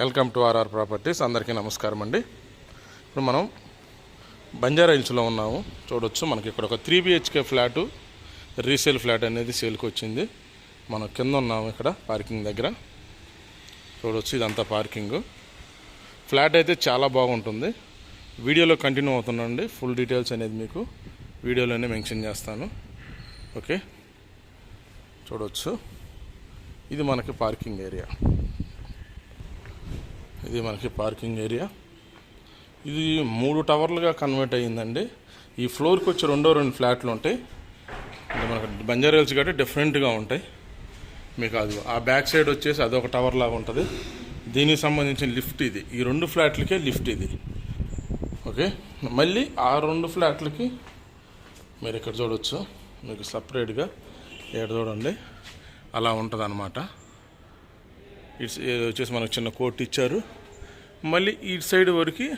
Welcome to RR properties. అందరికీ నమస్కారం అండి. ఇప్పుడు మనం బంజారా హిల్స్లో ఉన్నాము. చూడొచ్చు మనకి ఇక్కడ ఒక three BHK flat resale flat అనేది సేల్కి వచ్చింది. మనం కింద ఉన్నాము ఇక్కడ పార్కింగ్ దగ్గర. చూడొచ్చు ఇదంతా పార్కింగ్. ఫ్లాట్ అయితే చాలా బాగుంటుంది. వీడియోలో కంటిన్యూ అవుతుందండి. ఫుల్ డీటెయిల్స్ అనేది మీకు వీడియోలోనే మెన్షన్ చేస్తాను. ఓకే. చూడొచ్చు. ఇది మనకి పార్కింగ్ ఏరియా. ఇది మనకి పార్కింగ్ ఏరియా. ఇది మూడు టవర్లుగా కన్వర్ట్ అయ్యిందండి. ఈ ఫ్లోర్కి వచ్చి రెండో రెండు ఫ్లాట్లు ఉంటాయి. అంటే మనకు బంజారాల్స్ కాబట్టి డిఫరెంట్గా ఉంటాయి. మీకు అది ఆ బ్యాక్ సైడ్ వచ్చేసి అదొక టవర్ లాగా ఉంటుంది. దీనికి సంబంధించిన లిఫ్ట్ ఇది. ఈ రెండు ఫ్లాట్లకే లిఫ్ట్ ఇది. ఓకే? మళ్ళీ ఆ రెండు ఫ్లాట్లకి మీరు ఇక్కడ చూడవచ్చు మీకు సపరేట్గా ఇక్కడ చూడండి? అలా ఉంటుంది అనమాట ఇట్స్ వచ్చేసి మనకు చిన్న కోట్ ఇచ్చారు. మళ్ళీ ఈ సైడ్ వరకు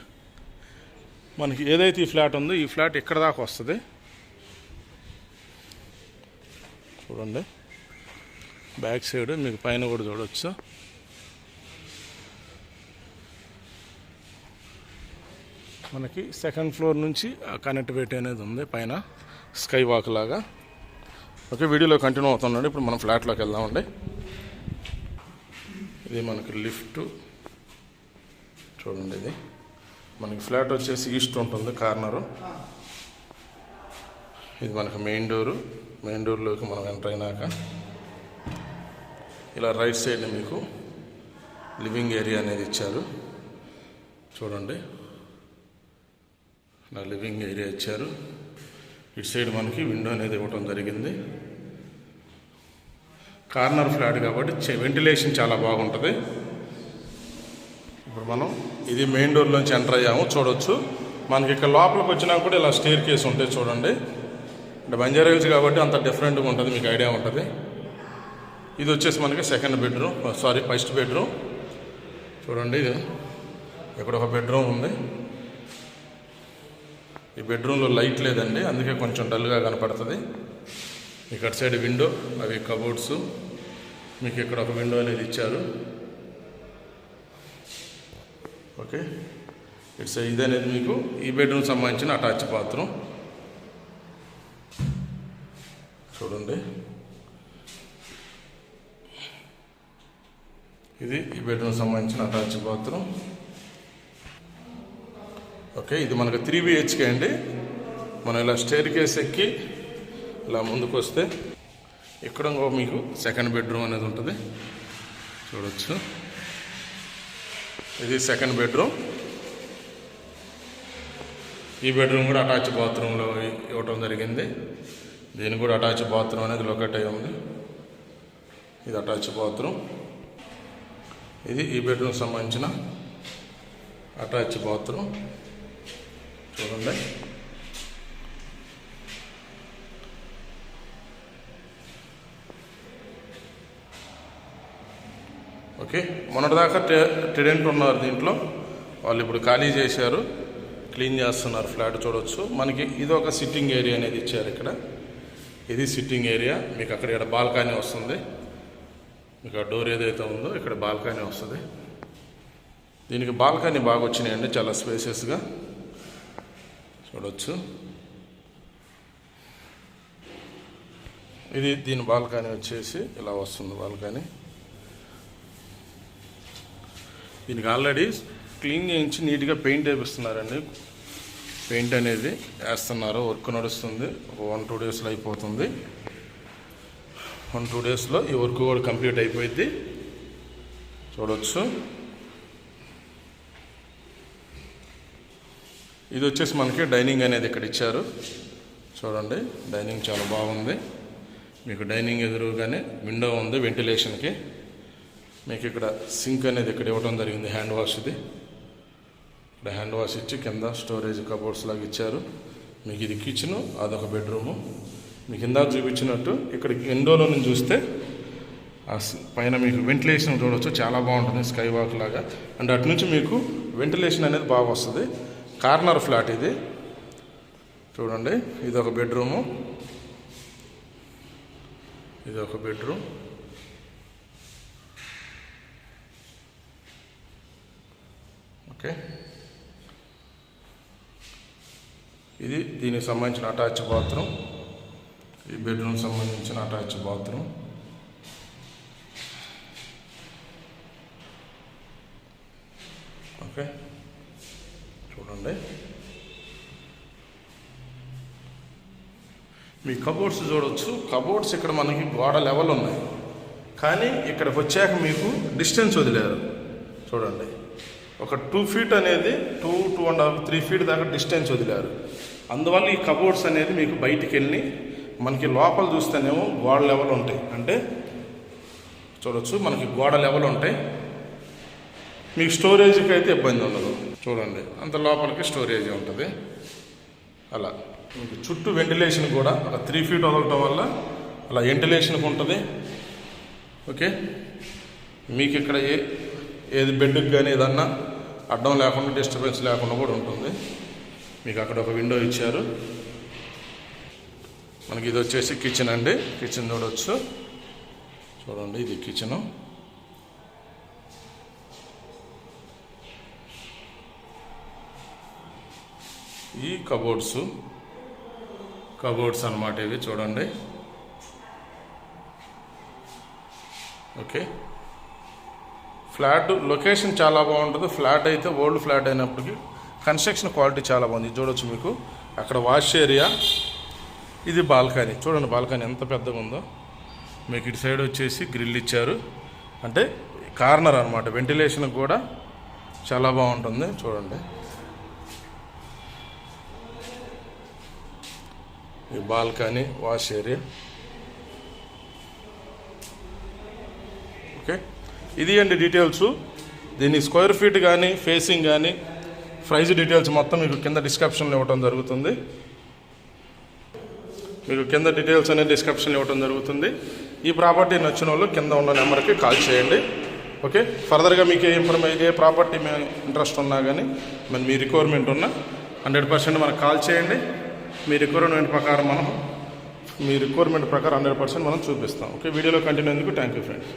మనకి ఏదైతే ఈ ఫ్లాట్ ఉందో ఈ ఫ్లాట్ ఇక్కడ దాకా వస్తుంది. చూడండి. బ్యాక్ సైడ్ మీకు పైన కూడా చూడవచ్చు మనకి సెకండ్ ఫ్లోర్ నుంచి కనెక్టివిటీ అనేది ఉంది పైన. స్కై వాక్ లాగా. ఓకే వీడియోలో కంటిన్యూ అవుతున్నాడు. ఇప్పుడు మనం ఫ్లాట్లోకి వెళ్దామండి. ఇది మనకి లిఫ్ట్. చూడండి ఇది. మనకి ఫ్లాట్ వచ్చేసి ఈస్ట్ ఉంటుంది కార్నరు. ఇది మనకి మెయిన్ డోరు. మెయిన్ డోర్లోకి మనం ఎంటర్ అయినాక ఇలా రైట్ సైడ్ మీకు లివింగ్ ఏరియా అనేది ఇచ్చారు. చూడండి. నా లివింగ్ ఏరియా ఇచ్చారు. ఇటు సైడ్ మనకి విండో అనేది ఇవ్వటం జరిగింది. కార్నర్ ఫ్లాట్ కాబట్టి వెంటిలేషన్ చాలా బాగుంటుంది. ఇప్పుడు మనం ఇది మెయిన్ డోర్లోంచి ఎంటర్ అయ్యాము చూడొచ్చు. మనకి ఇక్కడ లోపలికి వచ్చినా కూడా ఇలా స్టేర్ కేస్ ఉంటాయి చూడండి. అంటే బంజారా హిల్స్ కాబట్టి అంత డిఫరెంట్గా ఉంటుంది మీకు ఐడియా ఉంటుంది. ఇది వచ్చేసి మనకి second bedroom sorry first bedroom చూడండి ఇది. ఇక్కడ ఒక బెడ్రూమ్ ఉంది. ఈ బెడ్రూమ్లో లైట్ లేదండి అందుకే కొంచెం డల్గా కనపడుతుంది. మీకు అటు సైడ్ విండో అవి కబోర్డ్స్. మీకు ఇక్కడ ఒక విండో అనేది ఇచ్చారు. ఓకే. ఇట్స్ ఇది అనేది మీకు ఈ బెడ్రూమ్ సంబంధించిన అటాచ్ బాత్రూమ్. చూడండి. ఇది ఈ బెడ్రూమ్ సంబంధించిన అటాచ్ బాత్రూమ్. ఓకే ఇది మనకు త్రీ బిహెచ్కే అండి. మనం ఇలా స్టేర్ కేస్ ఎక్కి ఇలా ముందుకు వస్తే ఇక్కడ ఇంకో మీకు సెకండ్ బెడ్రూమ్ అనేది ఉంటుంది. చూడొచ్చు. ఇది సెకండ్ బెడ్రూమ్ ఈ బెడ్రూమ్ కూడా అటాచ్ బాత్రూంలో ఇవ్వటం జరిగింది. దీని కూడా అటాచ్ బాత్రూమ్ అనేది లొకేట్ అయి ఉంది. ఇది అటాచ్ బాత్రూమ్ ఇది ఈ బెడ్రూమ్ సంబంధించిన అటాచ్ బాత్రూమ్ చూడండి. ఓకే. మొన్నటిదాకా టె టెడెంట్ ఉన్నారు దీంట్లో. వాళ్ళు ఇప్పుడు ఖాళీ చేశారు. క్లీన్ చేస్తున్నారు ఫ్లాట్ చూడొచ్చు. మనకి ఇది ఒక సిట్టింగ్ ఏరియా అనేది ఇచ్చారు ఇక్కడ. ఇది సిట్టింగ్ ఏరియా. మీకు అక్కడ ఇక్కడ బాల్కనీ వస్తుంది. మీకు ఆ డోర్ ఏదైతే ఉందో ఇక్కడ బాల్కనీ వస్తుంది. దీనికి బాల్కనీ బాగా వచ్చినాయండి చాలా స్పేసెస్గా. చూడవచ్చు ఇది దీని బాల్కనీ వచ్చేసి ఇలా వస్తుంది బాల్కనీ. దీనికి ఆల్రెడీ క్లీన్ చేయించి నీట్గా పెయింట్ వేపిస్తున్నారండి. పెయింట్ అనేది వేస్తున్నారు వర్క్ నడుస్తుంది. ఒక వన్ టూ డేస్లో అయిపోతుంది. వన్ టూ డేస్లో ఈ వర్క్ కూడా కంప్లీట్ అయిపోయింది చూడవచ్చు ఇది వచ్చేసి మనకి డైనింగ్ అనేది ఇక్కడ ఇచ్చారు. చూడండి డైనింగ్ చాలా బాగుంది. మీకు డైనింగ్ ఎదురుగానే విండో ఉంది వెంటిలేషన్కి. మీకు ఇక్కడ సింక్ అనేది ఇక్కడ ఇవ్వడం జరిగింది హ్యాండ్ వాష్ది ఇక్కడ హ్యాండ్ వాష్ ఇచ్చి కింద స్టోరేజ్ కబోర్డ్స్ లాగా ఇచ్చారు. మీకు ఇది కిచెను అదొక బెడ్రూము మీకు ఇందాక చూపించినట్టు ఇక్కడ విండోలో నుంచి చూస్తే ఆ పైన మీకు వెంటిలేషన్ చూడవచ్చు చాలా బాగుంటుంది స్కై వాక్ లాగా. అండ్ అటు నుంచి మీకు వెంటిలేషన్ అనేది బాగా వస్తుంది. కార్నర్ ఫ్లాట్ ఇది. చూడండి ఇది ఒక బెడ్రూము ఇది ఒక బెడ్రూమ్ ఓకే. ఇది దీనికి సంబంధించిన అటాచ్ బాత్రూమ్. ఈ బెడ్రూమ్ సంబంధించిన అటాచ్ బాత్రూమ్. ఓకే. చూడండి. మీ కబోర్డ్స్ చూడవచ్చు కబోర్డ్స్ ఇక్కడ మనకి గోడ లెవెల్ ఉన్నాయి. కానీ ఇక్కడికి వచ్చాక మీకు డిస్టెన్స్ వదిలేరు. చూడండి. ఒక టూ ఫీట్ అనేది two two and half three feet దాకా డిస్టెన్స్ వదిలారు. అందువల్ల ఈ కబోర్డ్స్ అనేది మీకు బయటికి వెళ్ళి మనకి లోపల చూస్తేనేమో గోడ లెవెల్ ఉంటాయి. అంటే చూడొచ్చు మనకి గోడ లెవెల్ ఉంటాయి. మీకు స్టోరేజ్కి అయితే ఇబ్బంది ఉండదు. చూడండి అంత లోపలికి స్టోరేజ్ ఉంటుంది. అలా. మీకు చుట్టూ వెంటిలేషన్ కూడా ఒక త్రీ ఫీట్ వదలటం వల్ల అలా వెంటిలేషన్కి ఉంటుంది. ఓకే? మీకు ఇక్కడ ఏ ఏది బెడ్కి కానీ ఏదన్నా అడ్డం లేకుండా డిస్టర్బెన్స్ లేకుండా కూడా ఉంటుంది. మీకు అక్కడ ఒక విండో ఇచ్చారు. మనకి ఇది వచ్చేసి కిచెన్ అండి. కిచెన్ చూడవచ్చు చూడండి ఇది కిచెను ఈ కబోర్డ్స్ కబోర్డ్స్ అనమాట ఇవి చూడండి. ఓకే. ఫ్లాట్ లొకేషన్ చాలా బాగుంటుంది. ఫ్లాట్ అయితే ఓల్డ్ ఫ్లాట్ అయినప్పటికీ కన్స్ట్రక్షన్ క్వాలిటీ చాలా బాగుంది. చూడొచ్చు మీకు. అక్కడ వాష్ ఏరియా. ఇది బాల్కనీ. చూడండి బాల్కనీ ఎంత పెద్దగా ఉందో. మీకు ఇటు సైడ్ వచ్చేసి గ్రిల్ ఇచ్చారు. అంటే కార్నర్ అనమాట వెంటిలేషన్ కూడా చాలా బాగుంటుంది. చూడండి. ఈ బాల్కనీ వాష్ ఏరియా. ఓకే. ఇది అండి డీటెయిల్స్ దీని స్క్వేర్ ఫీట్ కానీ ఫేసింగ్ కానీ ప్రైజ్ డీటెయిల్స్ మొత్తం మీకు కింద డిస్క్రిప్షన్లో ఇవ్వడం జరుగుతుంది. మీకు కింద డీటెయిల్స్ అనేది డిస్క్రిప్షన్లో ఇవ్వడం జరుగుతుంది. ఈ ప్రాపర్టీ నచ్చిన వాళ్ళు కింద ఉన్న నెంబర్కి కాల్ చేయండి. ఓకే ఫర్దర్గా మీకు ఏ ఇన్ఫర్మేషన్ ఏ ప్రాపర్టీ మేము ఇంట్రెస్ట్ ఉన్నా కానీ మరి మీ రిక్వైర్మెంట్ ఉన్నా హండ్రెడ్ పర్సెంట్ మనకు కాల్ చేయండి. మీ రిక్వైర్మెంట్ ప్రకారం మనం మీ రిక్వైర్మెంట్ ప్రకారం హండ్రెడ్ పర్సెంట్ మనం చూపిస్తాం. ఓకే వీడియోలో కంటిన్యూ ఎందుకు థ్యాంక్ యూ ఫ్రెండ్స్